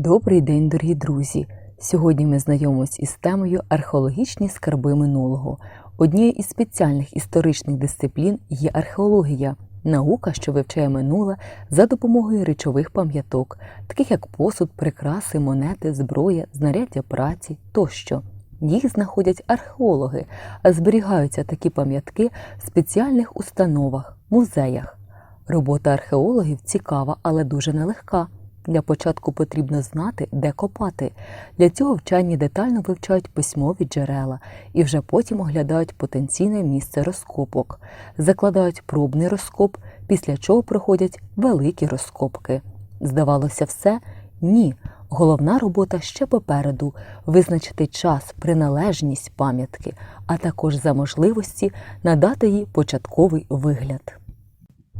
Добрий день, дорогі друзі! Сьогодні ми знайомимось із темою археологічні скарби минулого. Однією із спеціальних історичних дисциплін є археологія, наука, що вивчає минуле за допомогою речових пам'яток, таких як посуд, прикраси, монети, зброя, знаряддя праці тощо. Їх знаходять археологи, а зберігаються такі пам'ятки в спеціальних установах, музеях. Робота археологів цікава, але дуже нелегка. Для початку потрібно знати, де копати. Для цього вчені детально вивчають письмові джерела і вже потім оглядають потенційне місце розкопок, закладають пробний розкоп, після чого проходять великі розкопки. Здавалося, все? Ні. Головна робота ще попереду визначити час, приналежність пам'ятки, а також за можливості надати їй початковий вигляд.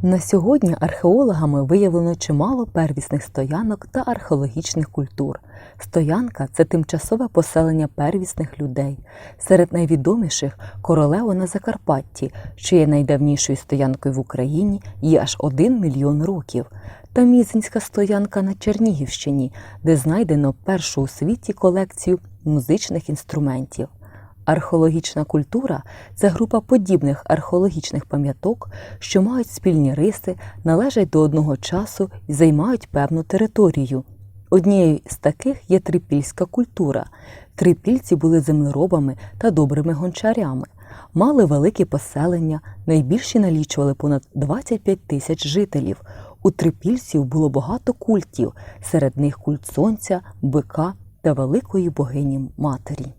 На сьогодні археологами виявлено чимало первісних стоянок та археологічних культур. Стоянка це тимчасове поселення первісних людей. Серед найвідоміших королево на Закарпатті, що є найдавнішою стоянкою в Україні, є аж один мільйон років. Та Мізинська стоянка на Чернігівщині, де знайдено першу у світі колекцію музичних інструментів. Археологічна культура це група подібних археологічних пам'яток, що мають спільні риси, належать до одного часу і займають певну територію. Однією з таких є трипільська культура. Трипільці були землеробами та добрими гончарями, мали великі поселення, найбільші налічували понад 25 тисяч жителів. У трипільців було багато культів, серед них культ сонця, бика та великої богині матері.